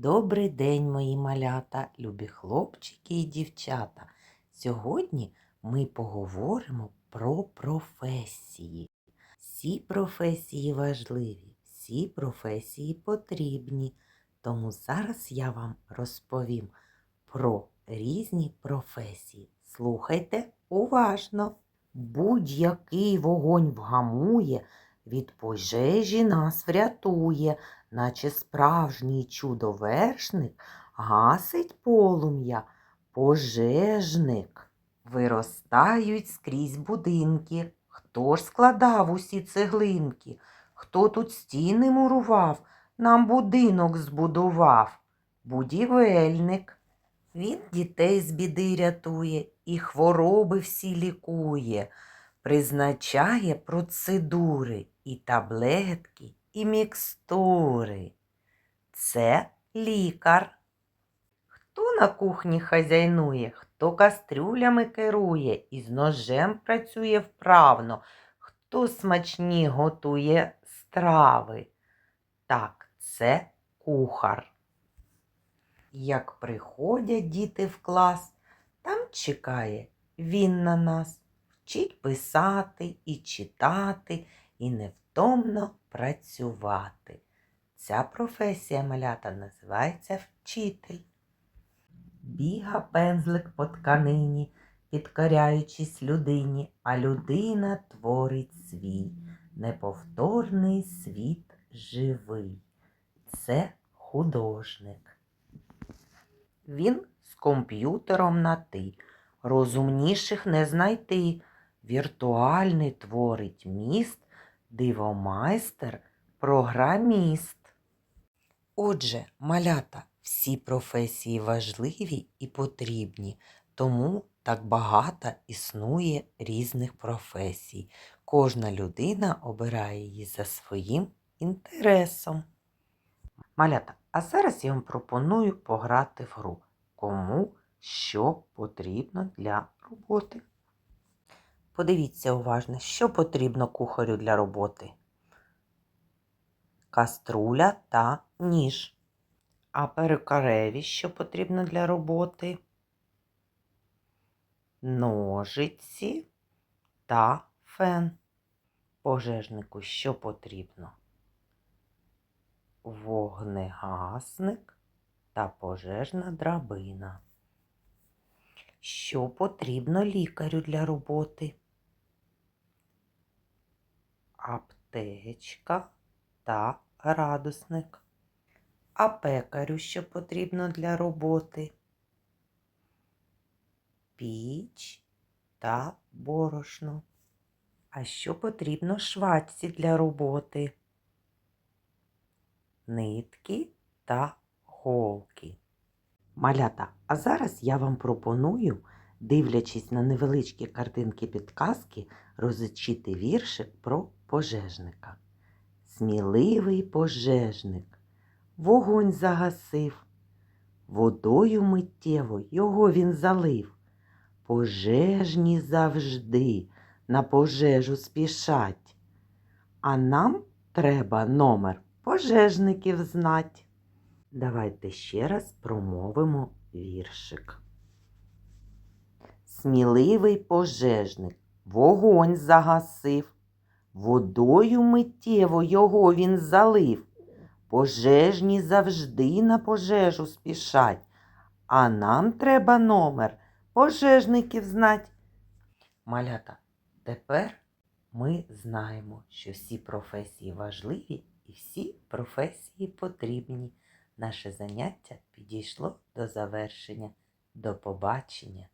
Добрий день, мої малята, любі хлопчики і дівчата. Сьогодні ми поговоримо про професії. Всі професії важливі, всі професії потрібні. Тому зараз я вам розповім про різні професії. Слухайте уважно. Будь-який вогонь вгамує, від пожежі нас врятує, наче справжній чудовершник гасить полум'я, пожежник. Виростають скрізь будинки. Хто ж складав усі цеглинки? Хто тут стіни мурував, нам будинок збудував? Будівельник. Він дітей з біди рятує і хвороби всі лікує, призначає процедури і таблетки, і мікстури. Це лікар. Хто на кухні хазяйнує, хто кастрюлями керує і з ножем працює вправно, хто смачні готує страви. Так, це кухар. Як приходять діти в клас, там чекає він на нас, вчить писати і читати, і невтомно працювати. Ця професія малята називається вчитель. Біга пензлик по тканині, підкоряючись людині, а людина творить свій, неповторний світ живий. Це художник. Він з комп'ютером на ти, розумніших не знайти. Віртуальний творить міст, дивомайстер, програміст. Отже, малята, всі професії важливі і потрібні, тому так багато існує різних професій. Кожна людина обирає її за своїм інтересом. Малята, а зараз я вам пропоную пограти в гру. Кому що потрібно для роботи. Подивіться уважно, що потрібно кухарю для роботи. Каструля та ніж. А перукареві що потрібно для роботи? Ножиці та фен. Пожежнику що потрібно? Вогнегасник та пожежна драбина. Що потрібно лікарю для роботи? Аптечка та градусник. А пекарю що потрібно для роботи? Піч та борошно. А що потрібно швачці для роботи? Нитки та голки. Малята, а зараз я вам пропоную, дивлячись на невеличкі картинки підказки, розучити віршик про пожежника. Сміливий пожежник, вогонь загасив, водою миттєво його він залив. Пожежні завжди на пожежу спішать, а нам треба номер пожежників знать. Давайте ще раз промовимо віршик. Сміливий пожежник вогонь загасив, водою миттєво його він залив. Пожежні завжди на пожежу спішать, а нам треба номер пожежників знать. Малята, тепер ми знаємо, що всі професії важливі і всі професії потрібні. Наше заняття підійшло до завершення. До побачення!